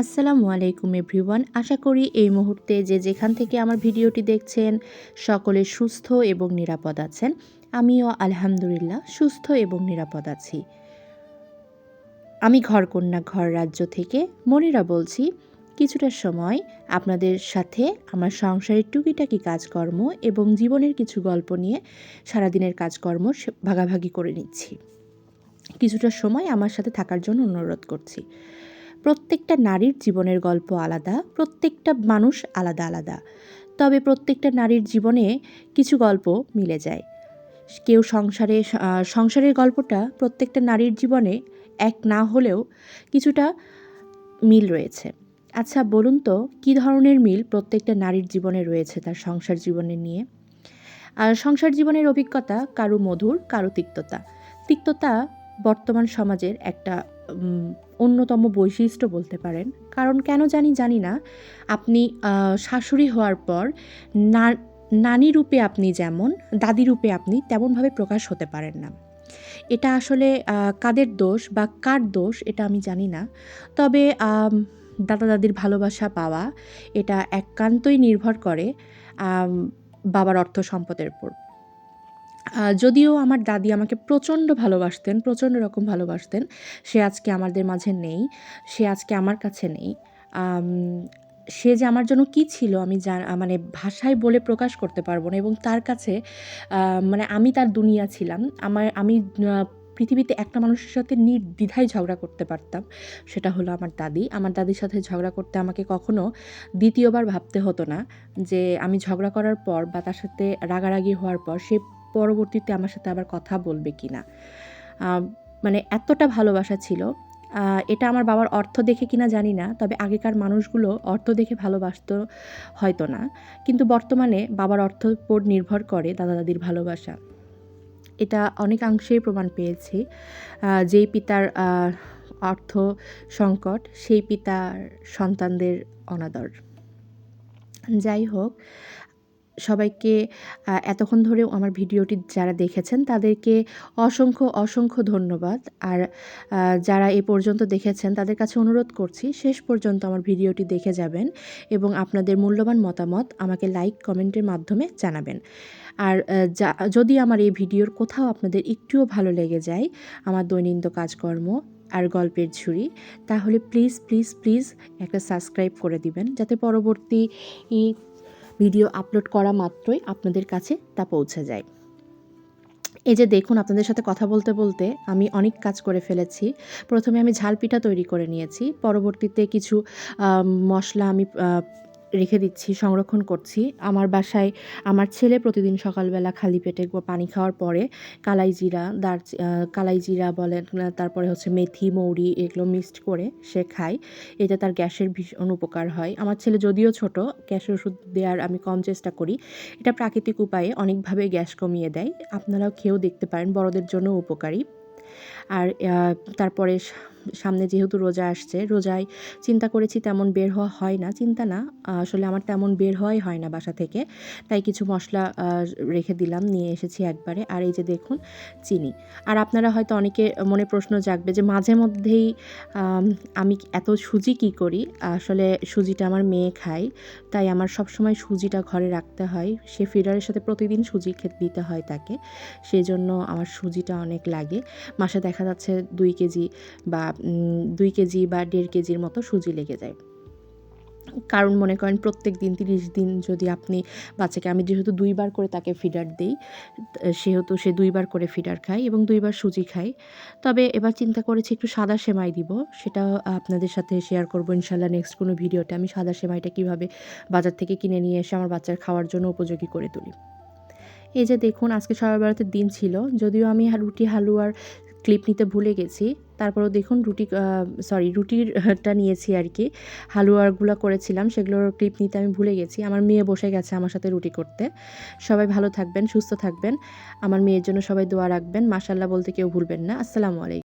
আসসালামু আলাইকুম এভরিওয়ান। আশা করি এই মুহূর্তে যে যেখান থেকে আমার ভিডিওটি দেখছেন, সকলে সুস্থ এবং নিরাপদ আছেন। আমিও আলহামদুলিল্লাহ সুস্থ এবং নিরাপদ আছি। আমি ঘরকন্যা, ঘর রাজ্য থেকে মনিরা বলছি, কিছুটা সময় আপনাদের সাথে আমার সংসারের টুকিটাকি কাজকর্ম এবং জীবনের কিছু গল্প নিয়ে সারাদিনের কাজকর্ম ভাগাভাগি করে নিচ্ছি। কিছুটা সময় আমার সাথে থাকার জন্য অনুরোধ করছি। প্রত্যেকটা নারীর জীবনের গল্প আলাদা, প্রত্যেকটা মানুষ আলাদা আলাদা। তবে প্রত্যেকটা নারীর জীবনে কিছু গল্প মিলে যায়। কেউ সংসারে সংসারের গল্পটা প্রত্যেকটা নারীর জীবনে এক না হলেও কিছুটা মিল রয়েছে। আচ্ছা বলুন তো, কী ধরনের মিল প্রত্যেকটা নারীর জীবনে রয়েছে তার সংসার জীবনে নিয়ে? আর সংসার জীবনের অভিজ্ঞতা কারও মধুর, কারও তিক্ততা। তিক্ততা বর্তমান সমাজের একটা অন্যতম বৈশিষ্ট্য বলতে পারেন। কারণ কেন জানি জানি না, আপনি শাশুড়ি হওয়ার পর নানি রূপে আপনি যেমন, দাদি রূপে আপনি তেমনভাবে প্রকাশ হতে পারেন না। এটা আসলে কাদের দোষ বা কার দোষ এটা আমি জানি না। তবে দাদা দাদির ভালোবাসা পাওয়া এটা একান্তই নির্ভর করে বাবার অর্থ সম্পদের উপর। যদিও আমার দাদি আমাকে প্রচণ্ড ভালোবাসতেন, প্রচণ্ড রকম ভালোবাসতেন, সে আজকে আমাদের মাঝে নেই, সে আজকে আমার কাছে নেই। সে যে আমার জন্য কি ছিল আমি জা মানে ভাষায় বলে প্রকাশ করতে পারব না এবং তার কাছে মানে আমি তার দুনিয়া ছিলাম। আমার, আমি পৃথিবীতে একটা মানুষের সাথে নির্দ্বিধায় ঝগড়া করতে পারতাম, সেটা হলো আমার দাদি। আমার দাদির সাথে ঝগড়া করতে আমাকে কখনো দ্বিতীয়বার ভাবতে হতো না যে আমি ঝগড়া করার পর বা তার সাথে রাগারাগি হওয়ার পর সে পরবর্তীতে আমার সাথে আবার কথা বলবে কি না মানে এতটা ভালোবাসা ছিল। এটা আমার বাবার অর্থ দেখে কিনা জানি না, তবে আগেকার মানুষগুলো অর্থ দেখে ভালোবাসতো হয়তো না। কিন্তু বর্তমানে বাবার অর্থ উপর নির্ভর করে দাদা দাদির ভালোবাসা। এটা অনেকাংশেই প্রমাণ পেয়েছি। যেই পিতার অর্থ সংকট, সেই পিতার সন্তানদের অনাদর। যাই হোক সবাইকে এতক্ষণ ধরেও আমার ভিডিওটি যারা দেখেছেন তাদেরকে অসংখ্য অসংখ্য ধন্যবাদ। আর যারা এ পর্যন্ত দেখেছেন তাদের কাছে অনুরোধ করছি শেষ পর্যন্ত আমার ভিডিওটি দেখে যাবেন এবং আপনাদের মূল্যবান মতামত আমাকে লাইক, কমেন্টের মাধ্যমে জানাবেন। আর যা, যদি আমার এই ভিডিওর কোথাও আপনাদের একটুও ভালো লেগে যায়, আমার দৈনন্দিন কাজকর্ম আর গল্পের ঝুড়ি, তাহলে প্লিজ প্লিজ প্লিজ একটা সাবস্ক্রাইব করে দিবেন যাতে পরবর্তী ভিডিও আপলোড করা মাত্রই আপনাদের কাছে তা পৌঁছে যায়। এই যে দেখুন, আপনাদের সাথে কথা বলতে বলতে আমি অনেক কাজ করে ফেলেছি। প্রথমে আমি ঝাল পিঠা তৈরি করে নিয়েছি, পরবর্তীতে কিছু মশলা আমি রেখে দিচ্ছি, সংরক্ষণ করছি। আমার বাসায় আমার ছেলে প্রতিদিন সকালবেলা খালি পেটে পানি খাওয়ার পরে কালাই জিরা, দার কালাই জিরা বলেন তারপরে হচ্ছে মেথি, মৌরি এগুলো মিক্সড করে সে খায়। এটা তার গ্যাসের ভীষণ উপকার হয়। আমার ছেলে যদিও ছোট, গ্যাসের ওষুধ দেওয়ার আমি কম চেষ্টা করি। এটা প্রাকৃতিক উপায়ে অনেকভাবে গ্যাস কমিয়ে দেয়। আপনারাও খেয়েও দেখতে পারেন, বড়দের জন্য উপকারী। আর তারপরে সামনে যেহেতু রোজা আসছে, রোজায় চিন্তা করেছি তেমন বের হওয়া হয় না, চিন্তা না, আসলে আমার তেমন বের হওয়াই হয় না বাসা থেকে, তাই কিছু মশলা রেখে দিলাম, নিয়ে এসেছি একবারে, আর এই যে দেখুন চিনি। আর আপনারা হয়তো অনেকে মনে প্রশ্ন জাগবে যে মাঝে মধ্যেই, আমি এত সুজি কি করি? আসলে সুজিটা আমার মেয়ে খায়, তাই আমার সবসময় সুজিটা ঘরে রাখতে হয়, সে ফিডারের সাথে প্রতিদিন সুজি খেতে দিতে হয় তাকে সেই জন্য আমার সুজিটা অনেক লাগে। মাসে দেখা যাচ্ছে দুই কেজি বা দুই কেজি বা দেড় কেজির মতো সুজি লেগে যায়। কারণ মনে করেন প্রত্যেক দিন তিরিশ দিন যদি আপনি বাচ্চাকে, আমি যেহেতু দুইবার করে তাকে ফিডার দিই, সেহেতু সে দুইবার করে ফিডার খায় এবং দুইবার সুজি খায়। তবে এবার চিন্তা করেছি একটু সাদা সেমাই দিব, সেটা আপনাদের সাথে শেয়ার করব ইনশাল্লাহ নেক্সট কোনো ভিডিওতে। আমি সাদা সেমাইটা কীভাবে বাজার থেকে কিনে নিয়ে এসে আমার বাচ্চার খাওয়ার জন্য উপযোগী করে তুলি। এই যে দেখুন, আজকে সবার বেড়াতে দিন ছিল, যদিও আমি রুটি হালুয়ার ক্লিপ নিতে ভুলে গেছি। তারপরেও দেখুন রুটি সরি রুটিরটা নিয়েছি আর কি। হালুয়ারগুলো করেছিলাম, সেগুলোর ক্লিপ নিতে আমি ভুলে গেছি। আমার মেয়ে বসে গেছে আমার সাথে রুটি করতে। সবাই ভালো থাকবেন, সুস্থ থাকবেন। আমার মেয়ের জন্য সবাই দোয়া রাখবেন। মাসাল্লাহ বলতে কেউ ভুলবেন না। আসসালামু আলাইকুম।